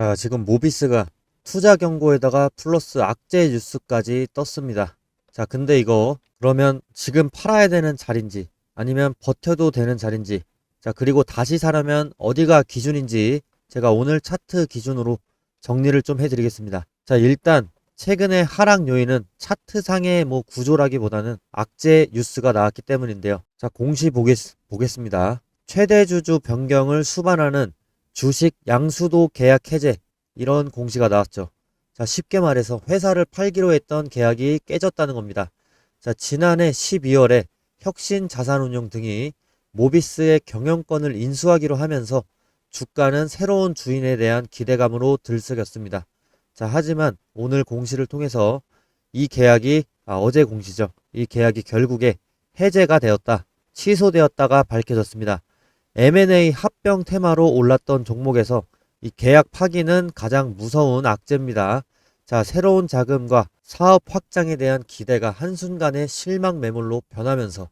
자, 지금 모비스가 투자 경고에다가 플러스 악재 뉴스까지 떴습니다. 자, 근데 이거 그러면 지금 팔아야 되는 자리인지 아니면 버텨도 되는 자리인지 자, 그리고 다시 사려면 어디가 기준인지 제가 오늘 차트 기준으로 정리를 좀 해드리겠습니다. 자, 일단 최근의 하락 요인은 차트상의 뭐 구조라기보다는 악재 뉴스가 나왔기 때문인데요. 자, 공시 보겠, 보겠습니다. 최대 주주 변경을 수반하는 주식 양수도 계약 해제 이런 공시가 나왔죠. 자, 쉽게 말해서 회사를 팔기로 했던 계약이 깨졌다는 겁니다. 자, 지난해 12월에 혁신 자산운용 등이 모비스의 경영권을 인수하기로 하면서 주가는 새로운 주인에 대한 기대감으로 들썩였습니다. 자, 하지만 오늘 공시를 통해서 이 계약이 아, 어제 공시죠. 이 계약이 결국에 해제가 되었다. 취소되었다가 밝혀졌습니다. M&A 합병 테마로 올랐던 종목에서 이 계약 파기는 가장 무서운 악재입니다. 자, 새로운 자금과 사업 확장에 대한 기대가 한순간에 실망 매물로 변하면서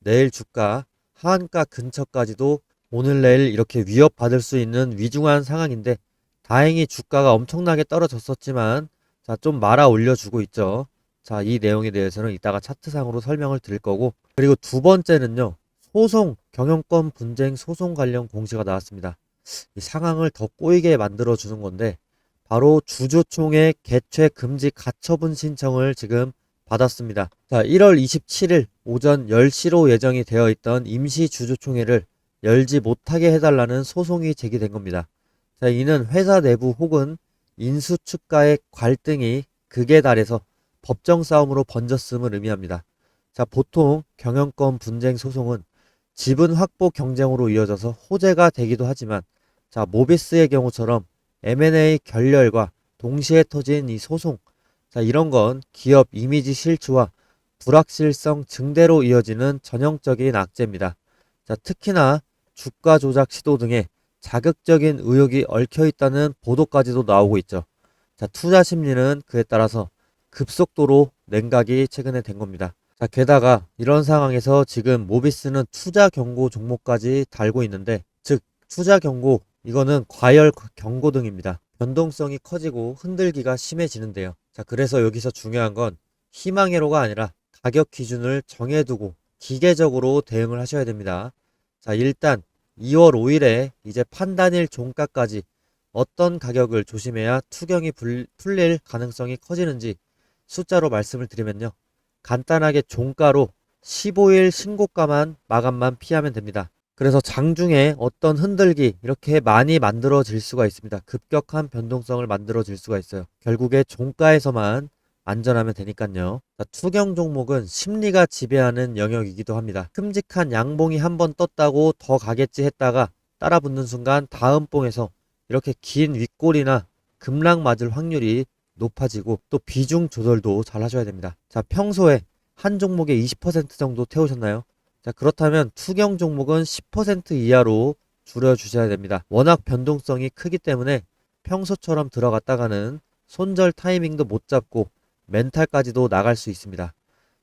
내일 주가 하한가 근처까지도 오늘 내일 이렇게 위협받을 수 있는 위중한 상황인데 다행히 주가가 엄청나게 떨어졌었지만 자, 좀 말아 올려주고 있죠. 자, 이 내용에 대해서는 이따가 차트상으로 설명을 드릴 거고 그리고 두 번째는요. 소송, 경영권 분쟁 소송 관련 공시가 나왔습니다. 이 상황을 더 꼬이게 만들어 주는 건데 바로 주주총회 개최 금지 가처분 신청을 지금 받았습니다. 자, 1월 27일 오전 10시로 예정이 되어 있던 임시 주주총회를 열지 못하게 해달라는 소송이 제기된 겁니다. 자, 이는 회사 내부 혹은 인수 측과의 갈등이 극에 달해서 법정 싸움으로 번졌음을 의미합니다. 자, 보통 경영권 분쟁 소송은 지분 확보 경쟁으로 이어져서 호재가 되기도 하지만 자, 모비스의 경우처럼 M&A 결렬과 동시에 터진 이 소송 자, 이런 건 기업 이미지 실추와 불확실성 증대로 이어지는 전형적인 악재입니다. 자, 특히나 주가 조작 시도 등의 자극적인 의혹이 얽혀 있다는 보도까지도 나오고 있죠. 자, 투자 심리는 그에 따라서 급속도로 냉각이 최근에 된 겁니다. 자, 게다가 이런 상황에서 지금 모비스는 투자 경고 종목까지 달고 있는데, 즉, 투자 경고, 이거는 과열 경고 등입니다. 변동성이 커지고 흔들기가 심해지는데요. 자, 그래서 여기서 중요한 건 희망회로가 아니라 가격 기준을 정해두고 기계적으로 대응을 하셔야 됩니다. 자, 일단 2월 5일에 이제 판단일 종가까지 어떤 가격을 조심해야 투경이 불- 풀릴 가능성이 커지는지 숫자로 말씀을 드리면요. 간단하게 종가로 15일 신고가만 마감만 피하면 됩니다. 그래서 장중에 어떤 흔들기 이렇게 많이 만들어질 수가 있습니다. 급격한 변동성을 만들어질 수가 있어요. 결국에 종가에서만 안전하면 되니까요. 자, 투경 종목은 심리가 지배하는 영역이기도 합니다. 큼직한 양봉이 한 번 떴다고 더 가겠지 했다가 따라 붙는 순간 다음 봉에서 이렇게 긴 윗골이나 급락 맞을 확률이 높아지고 또 비중 조절도 잘 하셔야 됩니다. 자, 평소에 한 종목에 20% 정도 태우셨나요? 자, 그렇다면 투경 종목은 10% 이하로 줄여 주셔야 됩니다. 워낙 변동성이 크기 때문에 평소처럼 들어갔다가는 손절 타이밍도 못 잡고 멘탈까지도 나갈 수 있습니다.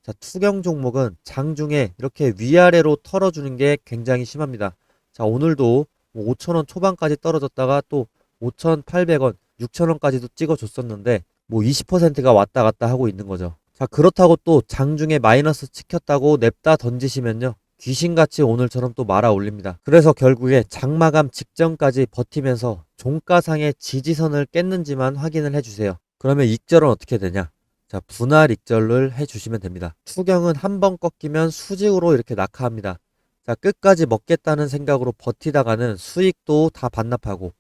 자, 투경 종목은 장중에 이렇게 위아래로 털어주는 게 굉장히 심합니다. 자, 오늘도 5천원 초반까지 떨어졌다가 또 5,800원, 6천원까지도 찍어줬었는데 뭐 20%가 왔다 갔다 하고 있는 거죠. 자, 그렇다고 또 장중에 마이너스 찍혔다고 냅다 던지시면요. 귀신같이 오늘처럼 또 말아 올립니다. 그래서 결국에 장마감 직전까지 버티면서 종가상의 지지선을 깼는지만 확인을 해주세요. 그러면 익절은 어떻게 되냐? 자, 분할 익절을 해주시면 됩니다. 투경은 한 번 꺾이면 수직으로 이렇게 낙하합니다. 자, 끝까지 먹겠다는 생각으로 버티다가는 수익도 다 반납하고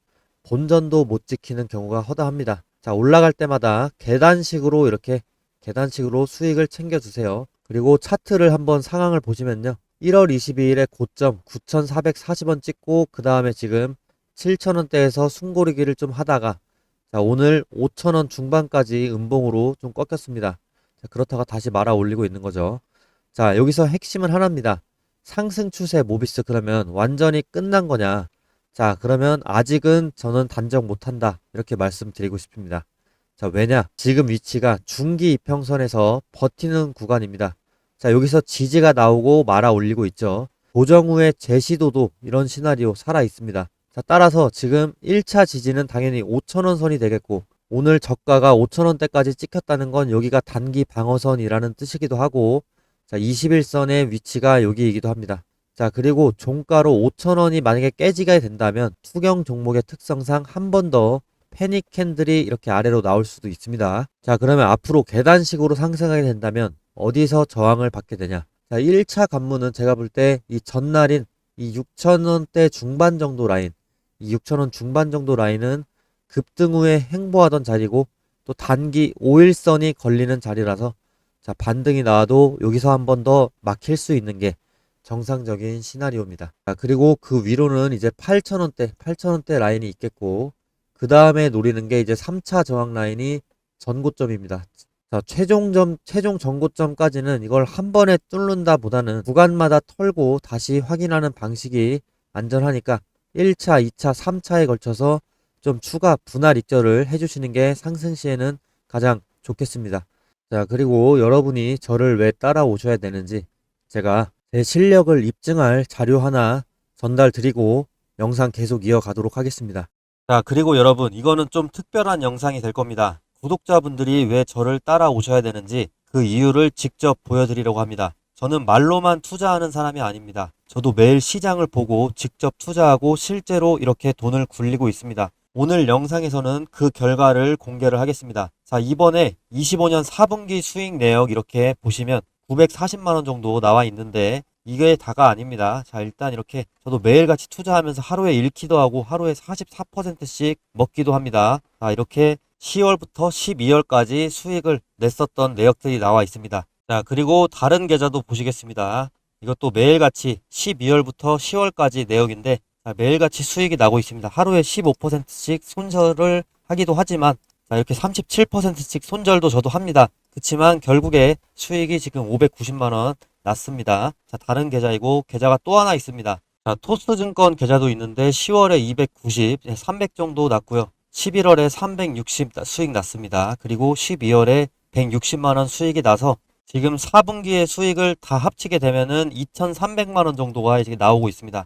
본전도 못 지키는 경우가 허다합니다. 자, 올라갈 때마다 계단식으로 이렇게 계단식으로 수익을 챙겨주세요. 그리고 차트를 한번 상황을 보시면요. 1월 22일에 고점 9,440원 찍고 그 다음에 지금 7,000원대에서 숨고르기를 좀 하다가 자, 오늘 5,000원 중반까지 음봉으로 좀 꺾였습니다. 자, 그렇다가 다시 말아 올리고 있는 거죠. 자, 여기서 핵심은 하나입니다. 상승 추세 모비스 그러면 완전히 끝난 거냐? 자, 그러면 아직은 저는 단정 못한다. 이렇게 말씀드리고 싶습니다. 자, 왜냐? 지금 위치가 중기 이평선에서 버티는 구간입니다. 자, 여기서 지지가 나오고 말아 올리고 있죠. 고정 후의 제시도도 이런 시나리오 살아 있습니다. 자, 따라서 지금 1차 지지는 당연히 5천원 선이 되겠고 오늘 저가가 5천원대까지 찍혔다는 건 여기가 단기 방어선이라는 뜻이기도 하고 자, 21선의 위치가 여기이기도 합니다. 자, 그리고 종가로 5천원이 만약에 깨지게 된다면 투경 종목의 특성상 한 번 더 패닉 캔들이 이렇게 아래로 나올 수도 있습니다. 자, 그러면 앞으로 계단식으로 상승하게 된다면 어디서 저항을 받게 되냐? 자, 1차 관문은 제가 볼 때 이 전날인 이 6천원대 중반 정도 라인, 이 6천원 중반 정도 라인은 급등 후에 행보하던 자리고 또 단기 5일선이 걸리는 자리라서 자, 반등이 나와도 여기서 한 번 더 막힐 수 있는 게 정상적인 시나리오입니다. 자, 그리고 그 위로는 이제 8,000원대, 8,000원대 라인이 있겠고, 그 다음에 노리는 게 이제 3차 저항 라인이 전고점입니다. 자, 최종점, 최종 전고점까지는 이걸 한 번에 뚫는다 보다는 구간마다 털고 다시 확인하는 방식이 안전하니까 1차, 2차, 3차에 걸쳐서 좀 추가 분할 입절을 해주시는 게 상승 시에는 가장 좋겠습니다. 자, 그리고 여러분이 저를 왜 따라오셔야 되는지 제가 제 실력을 입증할 자료 하나 전달 드리고 영상 계속 이어가도록 하겠습니다. 자, 그리고 여러분, 이거는 좀 특별한 영상이 될 겁니다. 구독자분들이 왜 저를 따라오셔야 되는지 그 이유를 직접 보여드리려고 합니다. 저는 말로만 투자하는 사람이 아닙니다. 저도 매일 시장을 보고 직접 투자하고 실제로 이렇게 돈을 굴리고 있습니다. 오늘 영상에서는 그 결과를 공개를 하겠습니다. 자, 이번에 25년 4분기 수익 내역 이렇게 보시면 940만원 정도 나와 있는데 이게 다가 아닙니다. 자, 일단 이렇게 저도 매일같이 투자하면서 하루에 잃기도 하고 하루에 44%씩 먹기도 합니다. 자, 이렇게 10월부터 12월까지 수익을 냈었던 내역들이 나와 있습니다. 자, 그리고 다른 계좌도 보시겠습니다. 이것도 매일같이 12월부터 10월까지 내역인데 자, 매일같이 수익이 나고 있습니다. 하루에 15%씩 손절을 하기도 하지만 자, 이렇게 37%씩 손절도 저도 합니다. 그렇지만 결국에 수익이 지금 590만원 났습니다. 자, 다른 계좌이고 계좌가 또 하나 있습니다. 자, 토스증권 계좌도 있는데 10월에 290, 300 정도 났고요. 11월에 360 수익 났습니다. 그리고 12월에 160만원 수익이 나서 지금 4분기의 수익을 다 합치게 되면은 2,300만원 정도가 이제 나오고 있습니다.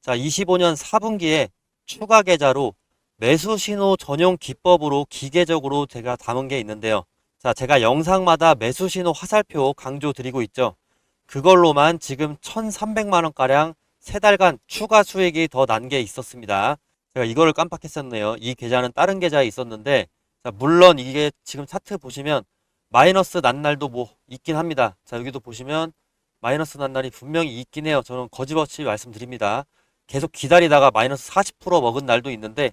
자, 25년 4분기에 추가 계좌로 매수 신호 전용 기법으로 기계적으로 제가 담은 게 있는데요. 자, 제가 영상마다 매수 신호 화살표 강조 드리고 있죠. 그걸로만 지금 1,300만 원가량 세 달간 추가 수익이 더 난 게 있었습니다. 제가 이거를 깜빡했었네요. 이 계좌는 다른 계좌에 있었는데 자, 물론 이게 지금 차트 보시면 마이너스 난 날도 뭐 있긴 합니다. 자, 여기도 보시면 마이너스 난 날이 분명히 있긴 해요. 저는 거짓없이 말씀드립니다. 계속 기다리다가 마이너스 40% 먹은 날도 있는데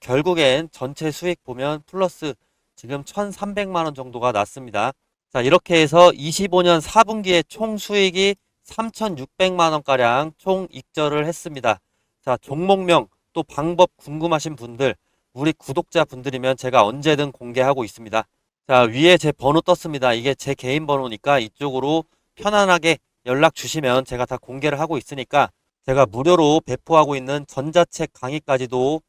결국엔 전체 수익 보면 플러스 지금 1,300만 원 정도가 났습니다. 자, 이렇게 해서 25년 4분기에 총 수익이 3,600만 원가량 총 익절을 했습니다. 자, 종목명 또 방법 궁금하신 분들, 우리 구독자 분들이면 제가 언제든 공개하고 있습니다. 자, 위에 제 번호 떴습니다. 이게 제 개인 번호니까 이쪽으로 편안하게 연락 주시면 제가 다 공개를 하고 있으니까 제가 무료로 배포하고 있는 전자책 강의까지도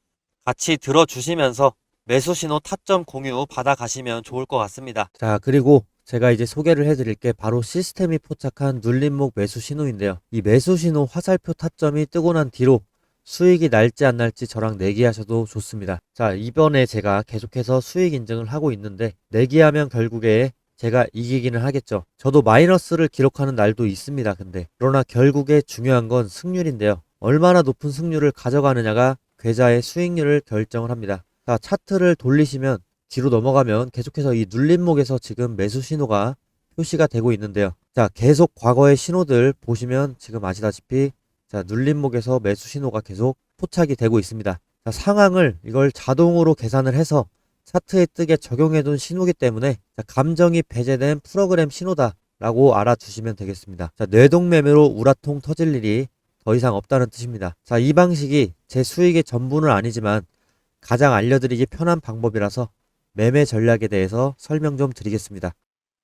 같이 들어주시면서 매수 신호 타점 공유 받아 가시면 좋을 것 같습니다. 자, 그리고 제가 이제 소개를 해드릴 게 바로 시스템이 포착한 눌림목 매수 신호인데요. 이 매수 신호 화살표 타점이 뜨고 난 뒤로 수익이 날지 안 날지 저랑 내기하셔도 좋습니다. 자, 이번에 제가 계속해서 수익 인증을 하고 있는데 내기하면 결국에 제가 이기기는 하겠죠. 저도 마이너스를 기록하는 날도 있습니다. 근데 그러나 결국에 중요한 건 승률인데요. 얼마나 높은 승률을 가져가느냐가 계좌의 수익률을 결정을 합니다. 자, 차트를 돌리시면 뒤로 넘어가면 계속해서 이 눌림목에서 지금 매수 신호가 표시가 되고 있는데요. 자, 계속 과거의 신호들 보시면 지금 아시다시피 자, 눌림목에서 매수 신호가 계속 포착이 되고 있습니다. 자, 상황을 이걸 자동으로 계산을 해서 차트에 뜨게 적용해 둔 신호기 때문에 자, 감정이 배제된 프로그램 신호다 라고 알아두시면 되겠습니다. 자, 뇌동매매로 우라통 터질 일이 더 이상 없다는 뜻입니다. 자, 이 방식이 제 수익의 전부는 아니지만 가장 알려드리기 편한 방법이라서 매매 전략에 대해서 설명 좀 드리겠습니다.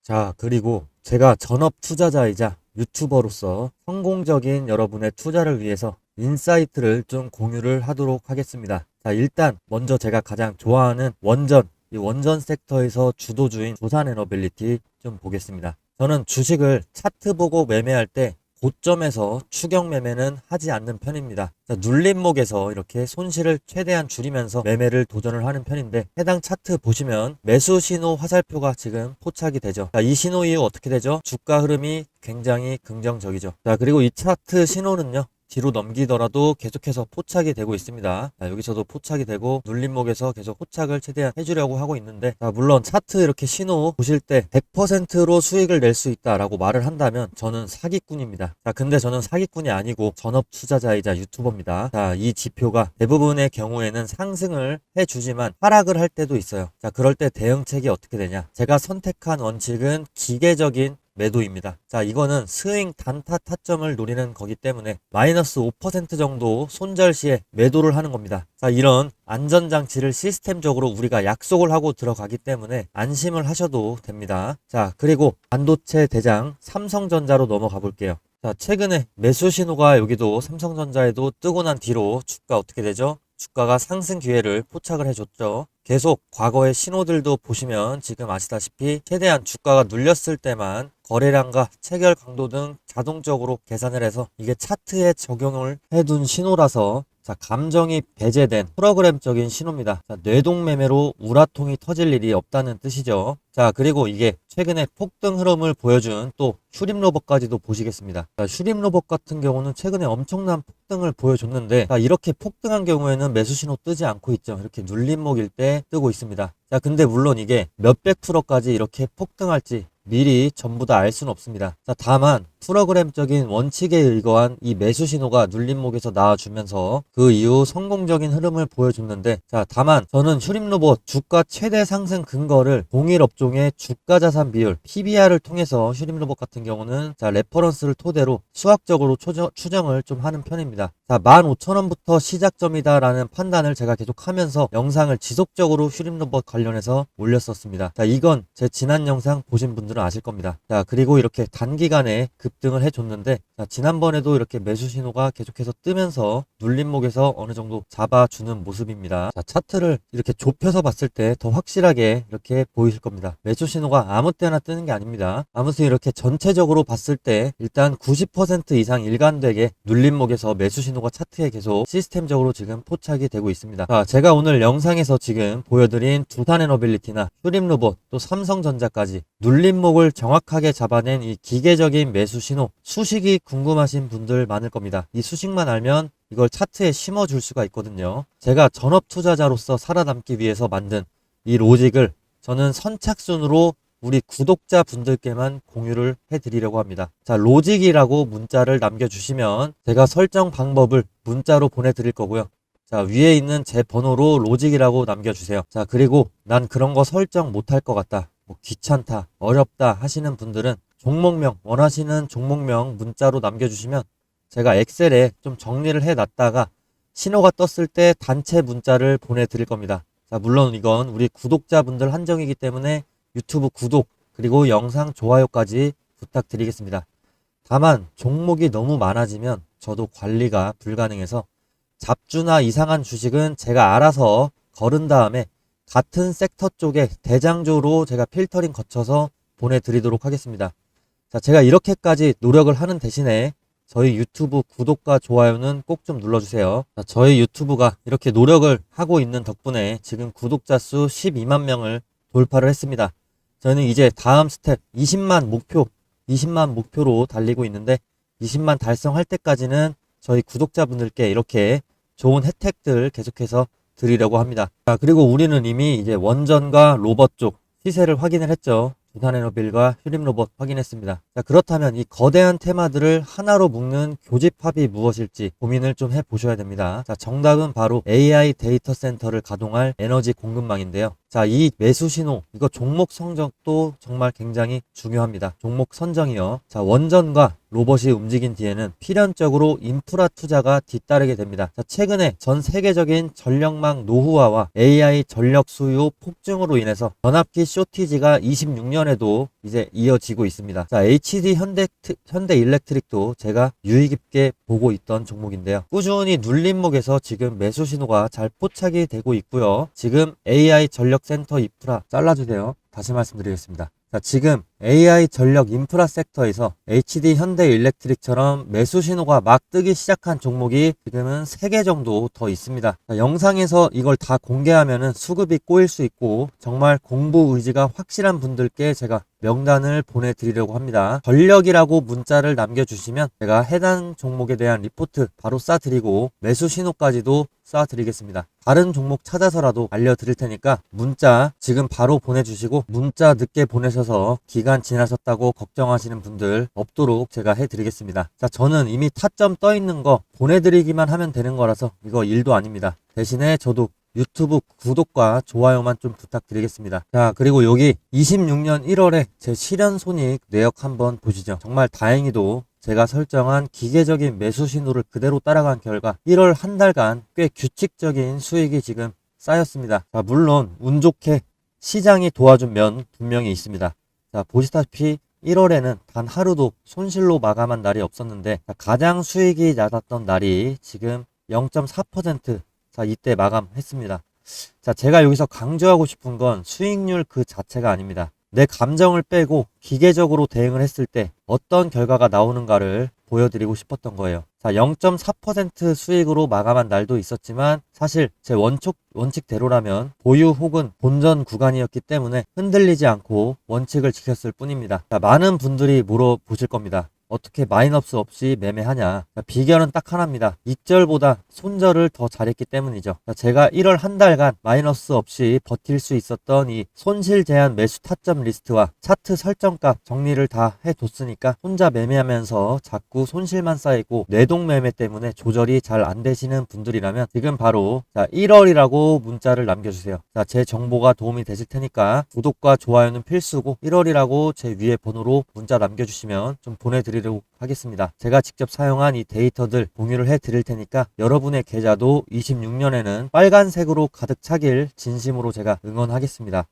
자, 그리고 제가 전업 투자자이자 유튜버로서 성공적인 여러분의 투자를 위해서 인사이트를 좀 공유를 하도록 하겠습니다. 자, 일단 먼저 제가 가장 좋아하는 원전, 이 원전 섹터에서 주도주인 두산에너빌리티 좀 보겠습니다. 저는 주식을 차트 보고 매매할 때 고점에서 추격 매매는 하지 않는 편입니다. 자, 눌림목에서 이렇게 손실을 최대한 줄이면서 매매를 도전을 하는 편인데 해당 차트 보시면 매수 신호 화살표가 지금 포착이 되죠. 자, 이 신호 이후 어떻게 되죠? 주가 흐름이 굉장히 긍정적이죠. 자, 그리고 이 차트 신호는요. 뒤로 넘기더라도 계속해서 포착이 되고 있습니다. 자, 여기서도 포착이 되고 눌림목에서 계속 포착을 최대한 해주려고 하고 있는데 자, 물론 차트 이렇게 신호 보실 때 100%로 수익을 낼 수 있다라고 말을 한다면 저는 사기꾼입니다. 자, 근데 저는 사기꾼이 아니고 전업 투자자이자 유튜버입니다. 자, 이 지표가 대부분의 경우에는 상승을 해주지만 하락을 할 때도 있어요. 자, 그럴 때 대응책이 어떻게 되냐? 제가 선택한 원칙은 기계적인 매도입니다. 자, 이거는 스윙 단타 타점을 노리는 거기 때문에 마이너스 5% 정도 손절 시에 매도를 하는 겁니다. 자, 이런 안전장치를 시스템적으로 우리가 약속을 하고 들어가기 때문에 안심을 하셔도 됩니다. 자, 그리고 반도체 대장 삼성전자로 넘어가 볼게요. 자, 최근에 매수 신호가 여기도 삼성전자에도 뜨고 난 뒤로 주가 어떻게 되죠? 주가가 상승 기회를 포착을 해줬죠. 계속 과거의 신호들도 보시면 지금 아시다시피 최대한 주가가 눌렸을 때만 거래량과 체결 강도 등 자동적으로 계산을 해서 이게 차트에 적용을 해둔 신호라서 자, 감정이 배제된 프로그램적인 신호입니다. 자, 뇌동매매로 우라통이 터질 일이 없다는 뜻이죠. 자, 그리고 이게 최근에 폭등 흐름을 보여준 또 슈림 로봇까지도 보시겠습니다. 자, 슈림 로봇 같은 경우는 최근에 엄청난 폭등을 보여줬는데 자, 이렇게 폭등한 경우에는 매수 신호 뜨지 않고 있죠. 이렇게 눌림목일 때 뜨고 있습니다. 자, 근데 물론 이게 몇백 프로까지 이렇게 폭등할지 미리 전부 다 알 수는 없습니다. 자, 다만 프로그램적인 원칙에 의거한 이 매수 신호가 눌림목에서 나와주면서 그 이후 성공적인 흐름을 보여줬는데 자, 다만 저는 휴림 로봇 주가 최대 상승 근거를 동일 업종의 주가 자산 비율 PBR을 통해서 휴림 로봇 같은 경우는 자, 레퍼런스를 토대로 수학적으로 초정, 추정을 좀 하는 편입니다. 자, 15,000원부터 시작점이다 라는 판단을 제가 계속 하면서 영상을 지속적으로 휴림 로봇 관련해서 올렸었습니다. 자, 이건 제 지난 영상 보신 분들 은 아실 겁니다. 자, 그리고 이렇게 단기간에 급등을 해줬는데, 자, 지난번에도 이렇게 매수 신호가 계속해서 뜨면서 눌림목에서 어느 정도 잡아주는 모습입니다. 자, 차트를 이렇게 좁혀서 봤을 때 더 확실하게 이렇게 보이실 겁니다. 매수 신호가 아무 때나 뜨는 게 아닙니다. 아무튼 이렇게 전체적으로 봤을 때 일단 90% 이상 일관되게 눌림목에서 매수 신호가 차트에 계속 시스템적으로 지금 포착이 되고 있습니다. 자, 제가 오늘 영상에서 지금 보여드린 두산 에너빌리티나 휴림 로봇 또 삼성전자까지 눌림 목을 정확하게 잡아낸 이 기계적인 매수 신호 수식이 궁금하신 분들 많을 겁니다. 이 수식만 알면 이걸 차트에 심어줄 수가 있거든요. 제가 전업 투자자로서 살아남기 위해서 만든 이 로직을 저는 선착순으로 우리 구독자 분들께만 공유를 해드리려고 합니다. 자, 로직이라고 문자를 남겨주시면 제가 설정 방법을 문자로 보내드릴 거고요. 자, 위에 있는 제 번호로 로직이라고 남겨주세요. 자, 그리고 난 그런 거 설정 못할 것 같다. 뭐 귀찮다, 어렵다 하시는 분들은 종목명, 원하시는 종목명 문자로 남겨주시면 제가 엑셀에 좀 정리를 해 놨다가 신호가 떴을 때 단체 문자를 보내드릴 겁니다. 자, 물론 이건 우리 구독자분들 한정이기 때문에 유튜브 구독, 그리고 영상 좋아요까지 부탁드리겠습니다. 다만, 종목이 너무 많아지면 저도 관리가 불가능해서 잡주나 이상한 주식은 제가 알아서 걸은 다음에 같은 섹터 쪽에 대장조로 제가 필터링 거쳐서 보내드리도록 하겠습니다. 자, 제가 이렇게까지 노력을 하는 대신에 저희 유튜브 구독과 좋아요는 꼭 좀 눌러주세요. 자, 저희 유튜브가 이렇게 노력을 하고 있는 덕분에 지금 구독자 수 12만 명을 돌파를 했습니다. 저는 이제 다음 스텝 20만 목표, 20만 목표로 달리고 있는데 20만 달성할 때까지는 저희 구독자분들께 이렇게 좋은 혜택들 계속해서 드리려고 합니다. 자, 그리고 우리는 이미 이제 원전과 로봇 쪽 시세를 확인을 했죠. 두산에너빌과 휴림로봇 확인했습니다. 자, 그렇다면 이 거대한 테마들을 하나로 묶는 교집합이 무엇일지 고민을 좀 해보셔야 됩니다. 자, 정답은 바로 AI 데이터 센터를 가동할 에너지 공급망인데요. 자, 이 매수 신호, 이거 종목 성적도 정말 굉장히 중요합니다. 종목 선정이요. 자, 원전과 로봇이 움직인 뒤에는 필연적으로 인프라 투자가 뒤따르게 됩니다. 자, 최근에 전 세계적인 전력망 노후화와 AI 전력 수요 폭증으로 인해서 전압기 쇼티지가 26년에도 이제 이어지고 있습니다. 자, HD 현대, 현대 일렉트릭도 제가 유의 깊게 보고 있던 종목인데요. 꾸준히 눌림목에서 지금 매수 신호가 잘 포착이 되고 있고요. 지금 AI 전력 센터 인프라 잘라주세요. 다시 말씀드리겠습니다. 자, 지금 AI 전력 인프라 섹터에서 HD 현대 일렉트릭처럼 매수 신호가 막 뜨기 시작한 종목이 지금은 3개 정도 더 있습니다. 자, 영상에서 이걸 다 공개하면은 수급이 꼬일 수 있고 정말 공부 의지가 확실한 분들께 제가 명단을 보내드리려고 합니다. 전력이라고 문자를 남겨주시면 제가 해당 종목에 대한 리포트 바로 쏴드리고 매수 신호까지도 쏴드리겠습니다. 다른 종목 찾아서라도 알려드릴 테니까 문자 지금 바로 보내주시고 문자 늦게 보내셔서 기간 지나셨다고 걱정하시는 분들 없도록 제가 해드리겠습니다. 자, 저는 이미 타점 떠 있는 거 보내드리기만 하면 되는 거라서 이거 일도 아닙니다. 대신에 저도 유튜브 구독과 좋아요만 좀 부탁드리겠습니다. 자, 그리고 여기 26년 1월에 제 실현 손익 내역 한번 보시죠. 정말 다행히도 제가 설정한 기계적인 매수 신호를 그대로 따라간 결과 1월 한 달간 꽤 규칙적인 수익이 지금 쌓였습니다. 자, 물론 운 좋게 시장이 도와준 면 분명히 있습니다. 자, 보시다시피 1월에는 단 하루도 손실로 마감한 날이 없었는데 자, 가장 수익이 낮았던 날이 지금 0.4% 자, 이때 마감했습니다. 자, 제가 여기서 강조하고 싶은 건 수익률 그 자체가 아닙니다. 내 감정을 빼고 기계적으로 대응을 했을 때 어떤 결과가 나오는가를 보여드리고 싶었던 거예요. 자, 0.4% 수익으로 마감한 날도 있었지만 사실 제 원칙, 원칙대로라면 보유 혹은 본전 구간이었기 때문에 흔들리지 않고 원칙을 지켰을 뿐입니다. 자, 많은 분들이 물어보실 겁니다. 어떻게 마이너스 없이 매매하냐? 자, 비결은 딱 하나입니다. 익절보다 손절을 더 잘했기 때문이죠. 자, 제가 1월 한 달간 마이너스 없이 버틸 수 있었던 이 손실 제한 매수 타점 리스트와 차트 설정값 정리를 다 해뒀으니까 혼자 매매하면서 자꾸 손실만 쌓이고 뇌동 매매 때문에 조절이 잘 안 되시는 분들이라면 지금 바로 자 1월이라고 문자를 남겨주세요. 자, 제 정보가 도움이 되실 테니까 구독과 좋아요는 필수고 1월이라고 제 위에 번호로 문자 남겨주시면 좀 보내 드리도록 하겠습니다. 제가 직접 사용한 이 데이터들 공유를 해 드릴 테니까 여러분의 계좌도 26년에는 빨간색으로 가득 차길 진심으로 제가 응원하겠습니다.